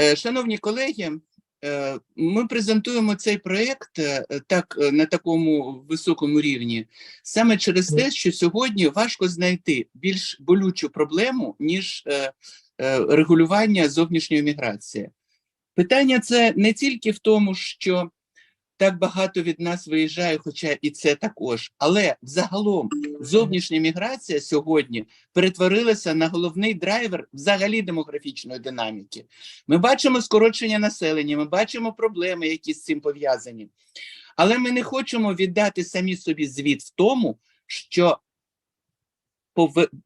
Е, Шановні колеги, е, ми презентуємо цей проєкт е, так на такому високому рівні саме через те, що сьогодні важко знайти більш болючу проблему ніж регулювання зовнішньої міграції. Питання це не тільки в тому, що так багато від нас виїжджає, хоча і це також, але взагалом зовнішня міграція сьогодні перетворилася на головний драйвер взагалі демографічної динаміки. Ми бачимо скорочення населення, ми бачимо проблеми, які з цим пов'язані. Але ми не хочемо віддати самі собі звіт в тому, що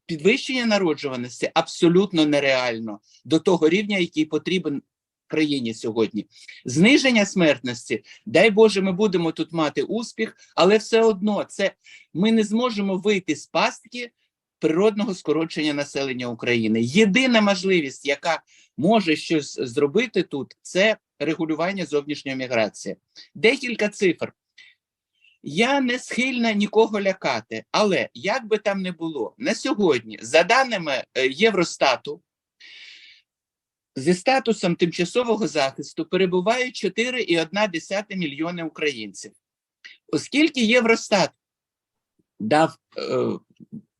підвищення народжуваності абсолютно нереально до того рівня, який потрібен країні сьогодні. Зниження смертності, дай Боже, ми будемо тут мати успіх, але все одно це ми не зможемо вийти з пастки природного скорочення населення України. Єдина можливість, яка може щось зробити тут, це регулювання зовнішньої міграції. Декілька цифр. Я не схильна нікого лякати, але як би там не було, на сьогодні, за даними е, Євростату, зі статусом тимчасового захисту перебувають 4,1 мільйони українців. Оскільки Євростат дав е,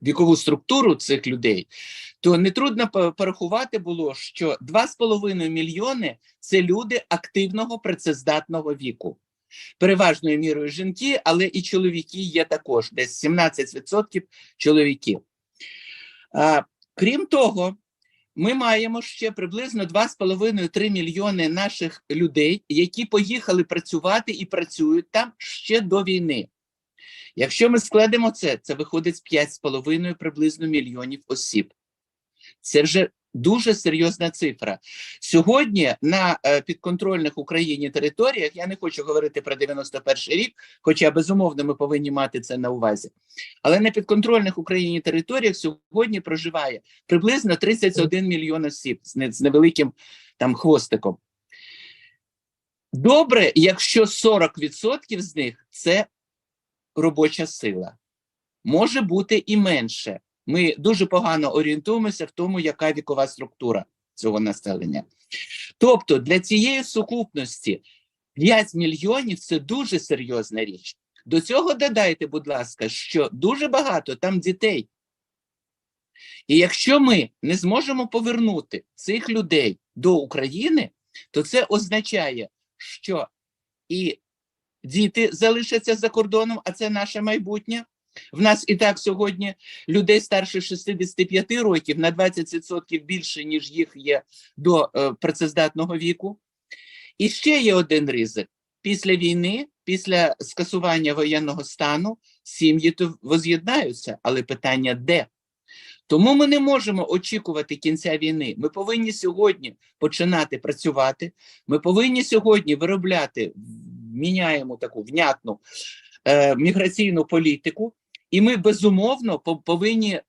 вікову структуру цих людей, то нетрудно по- порахувати було, що 2,5 мільйони це люди активного працездатного віку. Переважною мірою жінки, але і чоловіки є також, десь 17% чоловіків. А, крім того, ми маємо ще приблизно 2,5-3 мільйони наших людей, які поїхали працювати і працюють там ще до війни. Якщо ми складемо це, це виходить 5,5 приблизно мільйонів осіб. Це вже дуже серйозна цифра. Сьогодні на е, підконтрольних Україні територіях, я не хочу говорити про 91 рік, хоча безумовно ми повинні мати це на увазі. Але на підконтрольних Україні територіях сьогодні проживає приблизно 31 мільйон осіб з невеликим там хвостиком. Добре, якщо 40% з них це робоча сила. Може бути і менше. Ми дуже погано орієнтуємося в тому, яка вікова структура цього населення. Тобто для цієї сукупності 5 мільйонів це дуже серйозна річ. До цього додайте, будь ласка, що дуже багато там дітей. І якщо ми не зможемо повернути цих людей до України, то це означає, що і діти залишаться за кордоном, а це наше майбутнє. В нас і так сьогодні людей старше 65 років на 20% більше, ніж їх є до е, працездатного віку. І ще є один ризик. Після війни, після скасування воєнного стану, сім'ї то воз'єднаються, але питання де? Тому ми не можемо очікувати кінця війни. Ми повинні сьогодні починати працювати. Ми повинні сьогодні виробляти, міняємо таку внятну е, міграційну політику, і ми безумовно по- повинні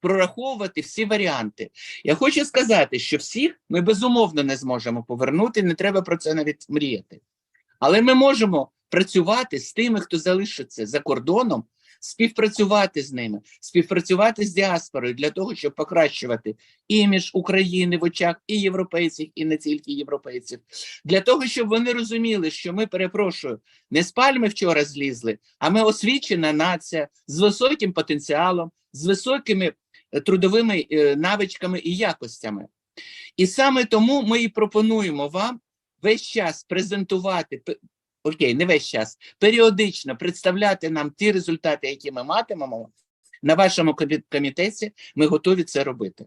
прораховувати всі варіанти. Я хочу сказати, що всіх ми безумовно не зможемо повернути, не треба про це навіть мріяти. Але ми можемо працювати з тими, хто залишиться за кордоном, співпрацювати з ними, співпрацювати з діаспорою для того, щоб покращувати імідж України в очах і європейців, і не тільки європейців, для того, щоб вони розуміли, що ми перепрошую, не з пальми вчора злізли, а ми освічена нація з високим потенціалом, з високими е, трудовими е, навичками і якостями. І саме тому ми і пропонуємо вам весь час презентувати, окей, не весь час, періодично представляти нам ті результати, які ми матимемо на вашому комі- комітеті. Ми готові це робити.